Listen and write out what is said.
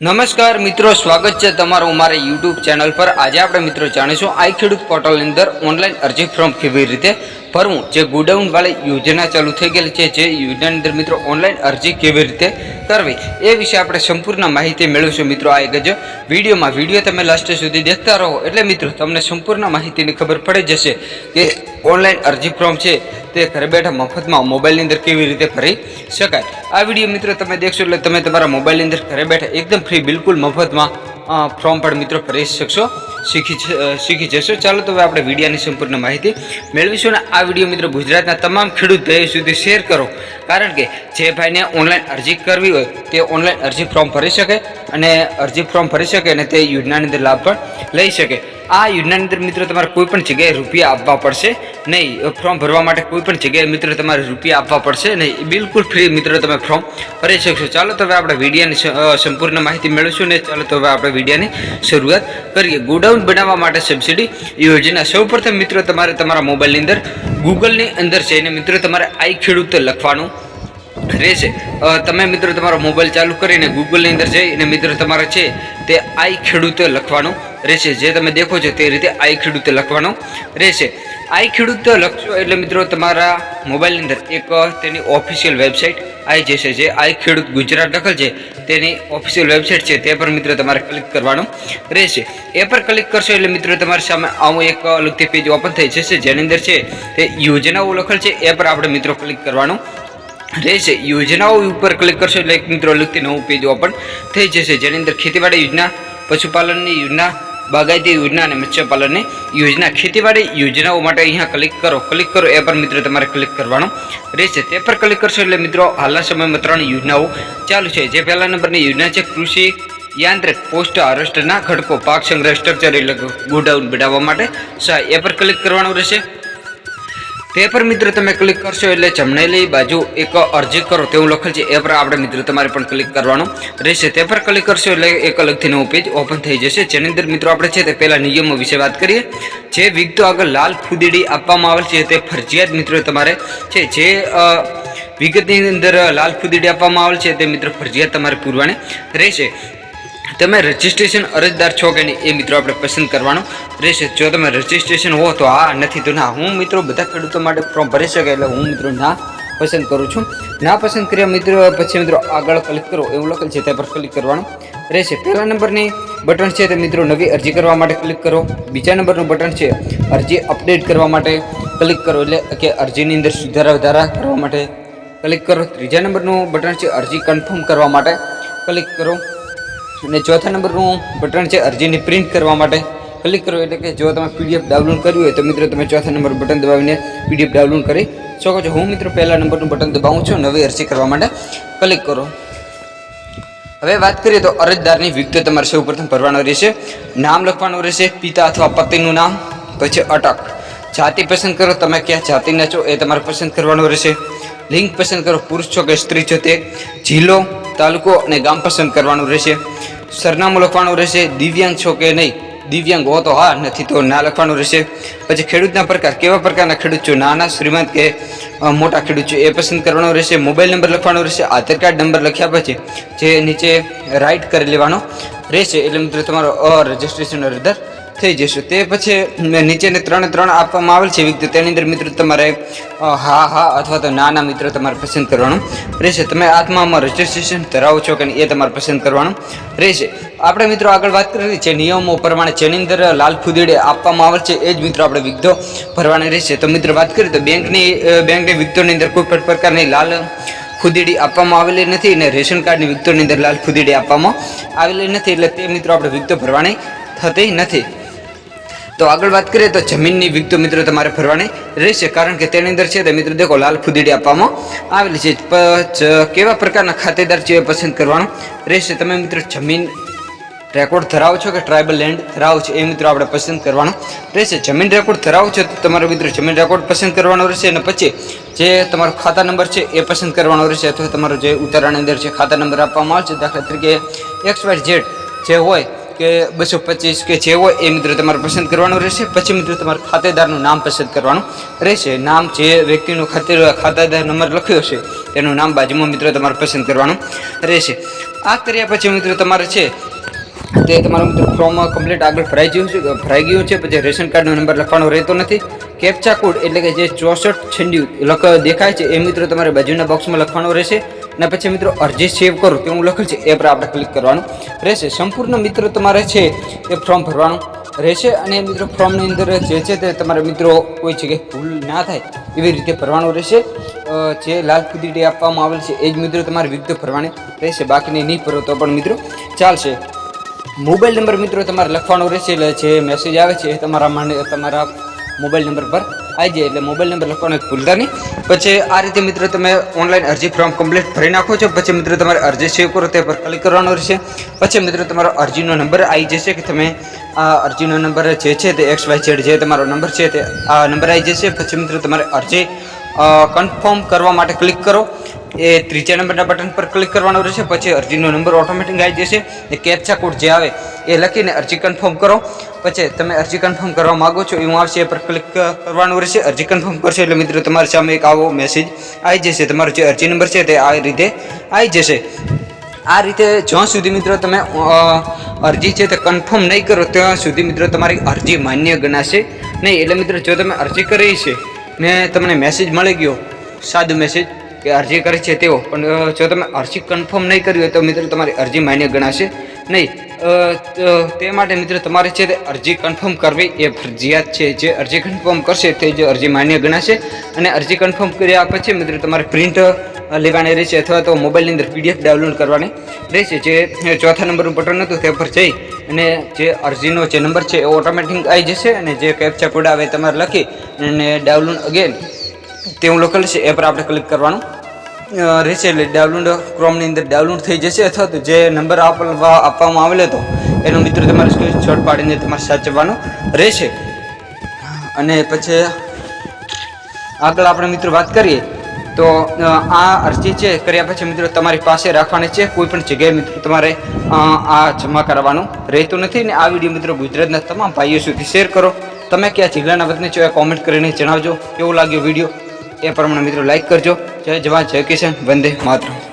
નમસ્કાર મિત્રો, સ્વાગત છે તમારું અમારા યુટ્યુબ ચેનલ પર. આજે આપણે મિત્રો જાણીશું આઈ ખેડૂત પોર્ટલની અંદર ઓનલાઈન અરજી ફોર્મ કેવી રીતે ભરવું. જે ગોડાઉન વાળી યોજના ચાલુ થઈ ગયેલી છે, જે યોજનાની અંદર મિત્રો ઓનલાઈન અરજી કેવી રીતે કરવી, એ વિશે આપણે સંપૂર્ણ માહિતી મેળવીશું મિત્રો આ એક જ વિડીયોમાં. વીડિયો તમે લાસ્ટ સુધી દેખતા રહો. એટલે મિત્રો, તમને સંપૂર્ણ માહિતીની ખબર પડી જશે કે ઓનલાઈન અરજી ફોર્મ છે, તે ઘરે બેઠા મફતમાં મોબાઈલની અંદર કેવી રીતે ભરી શકાય. આ વીડિયો મિત્રો તમે દેખશો એટલે તમે તમારા મોબાઈલની અંદર ઘરે બેઠા એકદમ ફ્રી બિલકુલ મફતમાં ફોર્મ પણ મિત્રો ભરી શકશો. શીખી શીખી જશો. ચાલો તો હવે આપણે વિડીયાની સંપૂર્ણ માહિતી મેળવીશું અને આ વીડિયો મિત્રો ગુજરાતના તમામ ખેડૂત ભાઈઓ સુધી શેર કરો. કારણ કે જે ભાઈને ઓનલાઈન અરજી કરવી હોય તે ઓનલાઈન અરજી ફોર્મ ભરી શકે અને અરજી ફોર્મ ભરી શકે અને તે યોજનાની અંદર લાભ પણ લઈ શકે. આ યોજનાની અંદર મિત્રો તમારે કોઈ પણ જગ્યાએ રૂપિયા આપવા પડશે નહીં. ફોર્મ ભરવા માટે કોઈ પણ જગ્યાએ મિત્રો તમારે રૂપિયા આપવા પડશે નહીં. બિલકુલ ફ્રી મિત્રો તમે ફોર્મ ભરી શકશો. ચાલો તો હવે આપણે વિડીયાની સંપૂર્ણ માહિતી મેળવીશું ને ચાલો તો હવે આપણે વિડીયાની શરૂઆત કરીએ. ગોડાઉન બનાવવા માટે સબસિડી યોજના. સૌપ્રથમ મિત્રો, તમારે તમારા મોબાઈલની અંદર ગૂગલની અંદર જઈને મિત્રો, તમારે આઈ ખેડૂત લખવાનું રહેશે. તમે મિત્રો, તમારો મોબાઈલ ચાલુ કરીને ગૂગલની અંદર જઈને મિત્રો, તમારે છે તે આઈ ખેડૂત લખવાનું રહેશે. જે તમે દેખો છો તે રીતે આઈ ખેડૂત લખવાનું રહેશે. આઈ ખેડૂત લખશો એટલે મિત્રો તમારા મોબાઈલની અંદર એક તેની ઓફિશિયલ વેબસાઇટ આવી જશે જે આઈ ખેડૂત ગુજરાત લખેલ છે, તેની ઓફિશિયલ વેબસાઇટ છે, તે પર મિત્રો તમારે ક્લિક કરવાનું રહેશે. એ પર ક્લિક કરશો એટલે મિત્રો તમારી સામે આવું એક અલગથી પેજ ઓપન થઈ જશે. જેની અંદર છે તે યોજનાઓ લખેલ છે, એ પર આપણે મિત્રો ક્લિક કરવાનું રહેશે. યોજનાઓ ઉપર ક્લિક કરશો એટલે મિત્રો અલગથી નવું પેજ ઓપન થઈ જશે. જેની અંદર ખેતીવાડી યોજના, પશુપાલનની યોજના બાગાયતી યોજના અને મત્સ્યપાલનની યોજના. ખેતીવાડી યોજનાઓ માટે અહીંયા ક્લિક કરો. ક્લિક કરો એ પર મિત્રો તમારે ક્લિક કરવાનું રહેશે. તે પર ક્લિક કરશો એટલે મિત્રો હાલના સમયમાં ત્રણ યોજનાઓ ચાલુ છે. જે પહેલા નંબરની યોજના છે કૃષિ યાંત્રિક પોસ્ટ હાર્વેસ્ટરના ઘટકો, પાક સંગ્રહ સ્ટ્રક્ચર એટલે ગોડાઉન બનાવવા માટે. સહાય એ પર ક્લિક કરવાનું રહેશે. તે પર મિત્રો તમે ક્લિક કરશો એટલે જમણેલી બાજુ એક અરજી કરો તેવું લખેલ છે. એ પર આપણે મિત્રો તમારે પણ ક્લિક કરવાનું રહેશે. તે પર ક્લિક કરશો એટલે એક અલગથી નવું પેજ ઓપન થઈ જશે. જેની અંદર મિત્રો આપણે છે તે પહેલાં નિયમો વિશે વાત કરીએ. જે વિગતો આગળ લાલ ફુદીડી આપવામાં આવેલ છે તે ફરજિયાત મિત્રો તમારે છે જે વિગતની અંદર લાલ ફુદીડી આપવામાં આવેલ છે તે મિત્રો ફરજિયાત તમારે પૂરવાની રહેશે. તમે રજિસ્ટ્રેશન અરજદાર છો કે નહીં એ મિત્રો આપણે પસંદ કરવાનું રહેશે. જો તમે રજિસ્ટ્રેશન હો તો હા નથી તો ના, હું મિત્રો બધા ખેડૂતો માટે ફોર્મ ભરી શકે એટલે હું મિત્રો ના પસંદ કરું છું. ના પસંદ કર્યા મિત્રો, પછી મિત્રો આગળ ક્લિક કરો, એવું લખેલ છે તે પર ક્લિક કરવાનું રહેશે. પહેલા નંબરની બટન છે તે મિત્રો નવી અરજી કરવા માટે ક્લિક કરો. બીજા નંબરનું બટન છે અરજી અપડેટ કરવા માટે ક્લિક કરો એટલે કે અરજીની અંદર સુધારા વધારા કરવા માટે ક્લિક કરો. ત્રીજા નંબરનું બટન છે અરજી કન્ફર્મ કરવા માટે ક્લિક કરો. અને ચોથા નંબરનું બટન છે અરજીની પ્રિન્ટ કરવા માટે. ક્લિક કરો એટલે કે જો તમે પીડીએફ ડાઉનલોડ કર્યું હોય તો મિત્રો તમે ચોથા નંબર બટન દબાવીને પીડીએફ ડાઉનલોડ કરી શકો છો. હું મિત્રો પહેલા નંબરનું બટન દબાવું છું નવી અરજી કરવા માટે ક્લિક કરો. હવે વાત કરીએ તો અરજદારની વિગતો તમારે સૌ પ્રથમ ભરવાનો રહેશે. નામ લખવાનું રહેશે, પિતા અથવા પતિનું નામ, પછી અટક. જાતિ પસંદ કરો, તમે ક્યાં જાતિના છો એ તમારે પસંદ કરવાનું રહેશે. લિંગ પસંદ કરો, પુરુષ છો કે સ્ત્રી છો તે. જિલ્લો તાલુકો અને ગામ પસંદ કરવાનું રહેશે. સરનામું લખવાનું રહેશે, દિવ્યાંગ છો કે નહીં? દિવ્યાંગ હો તો હા, નથી તો ના લખવાનું રહેશે. પછી ખેડૂતના પ્રકાર, કેવા પ્રકારના ખેડૂત છો? નાના, શ્રીમંત કે મોટા ખેડૂત છો? એ પસંદ કરવાનો રહેશે. મોબાઈલ નંબર લખવાનો રહેશે. આધાર કાર્ડ નંબર લખ્યા પછી જે નીચે રાઇટ કરી લેવાનો રહેશે. એટલે મિત્રો, તમારો અ રજિસ્ટ્રેશન અરજદાર થઈ જશે. તે પછી નીચેને ત્રણે ત્રણ આપવામાં આવેલ છે. વિગતો તેની અંદર મિત્રો તમારે હા હા અથવા તો ના ના મિત્રો તમારે પસંદ કરવાનું રહેશે. તમે આત્મામાં રજિસ્ટ્રેશન ધરાવો છો કે એ તમારે પસંદ કરવાનું રહેશે. આપણે મિત્રો આગળ વાત કરી છે. નિયમો પ્રમાણે જેની અંદર લાલ ફુદીડે આપવામાં આવેલ છે. એ જ મિત્રો આપણે વિગતો ભરવાની રહેશે. તો મિત્રો વાત કરીએ તો બેંકની બેંકની વિગતોની અંદર કોઈ પણ પ્રકારની લાલ ખુદીડી આપવામાં આવેલી નથી અને રેશન કાર્ડની વિગતોની અંદર લાલ ખુદીડી આપવામાં આવેલી નથી. એટલે તે મિત્રો આપણે વિગતો ભરવાની થતી નથી. તો આગળ વાત કરીએ તો જમીનની વિગતો મિત્રો તમારે ભરવાની રહેશે. કારણ કે તેની અંદર છે તે મિત્રો દેખો, લાલ ફુદીડી આપવામાં આવેલી છે. કેવા પ્રકારના ખાતેદાર છે પસંદ કરવાનું રહેશે. તમે મિત્રો જમીન રેકોર્ડ ધરાવો છો કે ટ્રાઇબલ લેન્ડ ધરાવો છો એ મિત્રો આપણે પસંદ કરવાનું રહેશે. જમીન રેકોર્ડ ધરાવો છો તો તમારો મિત્રો જમીન રેકોર્ડ પસંદ કરવાનો રહેશે અને પછી જે તમારો ખાતા નંબર છે એ પસંદ કરવાનો રહેશે અથવા તમારો જે ઉતારાની અંદર જે ખાતા નંબર આપવામાં આવશે છે દાખલા તરીકે એક્સ વાય ઝેડ જે હોય કે બસો પચીસ કે જે હોય, એ મિત્રો તમારે પસંદ કરવાનું રહેશે. પછી મિત્રો તમારે ખાતેદારનું નામ પસંદ કરવાનું રહેશે. નામ જે વ્યક્તિનું ખાતે ખાતેદાર નંબર લખ્યો છે, તેનું નામ બાજુમાં મિત્રો તમારે પસંદ કરવાનું રહેશે. આ કર્યા પછી મિત્રો તમારે છે, તે તમારું મિત્રો ફોર્મ કમ્પ્લીટ આગળ ભરાઈ ગયું છે ભરાઈ ગયું છે, પછી રેશન કાર્ડનો નંબર લખવાનો રહેતો નથી. કેપ્ચા કોડ એટલે કે જે ચોસઠ છંડ્યું લખ, દેખાય છે, એ મિત્રો તમારે બાજુના બોક્સમાં લખવાનો રહેશે. અને પછી મિત્રો અરજી સેવ કરો તેવું લખેલ છે એ પર આપણે ક્લિક કરવાનું. રહેશે. સંપૂર્ણ મિત્રો તમારે છે એ ફોર્મ ભરવાનું. રહેશે અને મિત્રો ફોર્મની અંદર જે છે તે તમારા મિત્રો કોઈ જગ્યાએ ભૂલ ના થાય એવી રીતે ભરવાનું રહેશે. જે લાલ કુદીટી આપવામાં આવેલ છે એ જ મિત્રો તમારે વિગતો ભરવાની રહેશે. બાકીની નહીં ભરો તો પણ મિત્રો ચાલશે. મોબાઈલ નંબર મિત્રો તમારે લખવાનો રહેશે. એટલે જે મેસેજ આવે છે એ તમારા તમારા મોબાઈલ નંબર પર આવી જાય એટલે મોબાઈલ નંબર લખવાનો ભૂલતા નહીં. પછી આ રીતે મિત્રો તમે ઓનલાઈન અરજી ફોર્મ કમ્પ્લીટ ભરી નાખો છો. પછી મિત્રો તમારે અરજી સેવ કરો, તે પર ક્લિક કરવાનો રહેશે. પછી મિત્રો તમારો અરજીનો નંબર આવી જશે કે તમે આ અરજીનો નંબર જે છે તે એક્સ વાય ઝેડ જે તમારો નંબર છે તે આ નંબર આવી જશે. પછી મિત્રો તમારે અરજી કન્ફર્મ કરવા માટે ક્લિક કરો. એ ત્રીજા નંબરના બટન પર ક્લિક કરવાનો રહેશે, પછી અરજીનો નંબર ઓટોમેટિક આવી જશે એ કેપ્ચા કોડ જે આવે એ લખીને અરજી કન્ફર્મ કરો. પછી તમે અરજી કન્ફર્મ કરવા માગો છો એવું આવશે એ પર ક્લિક કરવાનું રહેશે, અરજી કન્ફર્મ કરશો એટલે મિત્રો તમારી સામે એક આવો મેસેજ આવી જશે. તમારો જે અરજી નંબર છે તે આ રીતે આવી જશે. આ રીતે જ્યાં સુધી મિત્રો તમે અરજી છે તે કન્ફર્મ નહીં કરો, ત્યાં સુધી મિત્રો તમારી અરજી માન્ય ગણાશે નહીં. એટલે મિત્રો જો તમે અરજી કરી છે ને તમને મેસેજ મળી ગયો, સાદો મેસેજ કે અરજી કરી છે તેઓ. પણ જો તમે અરજી કન્ફર્મ નહીં કરી હોય તો મિત્રો તમારી અરજી માન્ય ગણાશે નહીં. તે માટે મિત્રો તમારે છે તે અરજી કન્ફર્મ કરવી એ ફરજિયાત છે. જે અરજી કન્ફર્મ કરશે તે જ અરજી માન્ય ગણાશે અને અરજી કન્ફર્મ કર્યા પછી મિત્રો તમારે પ્રિન્ટ લેવાની રહેશે અથવા તો મોબાઈલની અંદર પીડીએફ ડાઉનલોડ કરવાની રહેશે. જે ચોથા નંબરનું બટન હતું તે પર જઈ અને જે અરજીનો જે નંબર છે એ ઓટોમેટિક આવી જશે અને જે કેપ્ચા કોડ આવે તમારે લખી અને ડાઉનલોડ અગેન તેવું લોકલ છે, એ પર આપણે ક્લિક કરવાનું. રહેશે એટલે ડાઉનલોડ ક્રોમની અંદર ડાઉનલોડ થઈ જશે અથવા તો જે નંબર આપવા આપવામાં આવેલો હતો, એનો મિત્રો તમારે સ્ક્રીનશોટ પાડીને તમારે સાચવવાનો રહેશે. અને પછી આગળ આપણે મિત્રો વાત કરીએ, તો આ અરજી છે, કર્યા પછી મિત્રો તમારી પાસે રાખવાની છે, કોઈ પણ જગ્યાએ મિત્રો તમારે આ જમા કરવાનું રહેતું નથી ને આ વીડિયો મિત્રો ગુજરાતના તમામ ભાઈઓ સુધી શેર કરો. તમે કયા જિલ્લાના વતને છો એ કોમેન્ટ કરીને જણાવજો. કેવો લાગ્યો વીડિયો? એ પ્રમાણે મિત્રો લાઈક કરજો. જય જવાન જય કિશન વંદે માતરમ.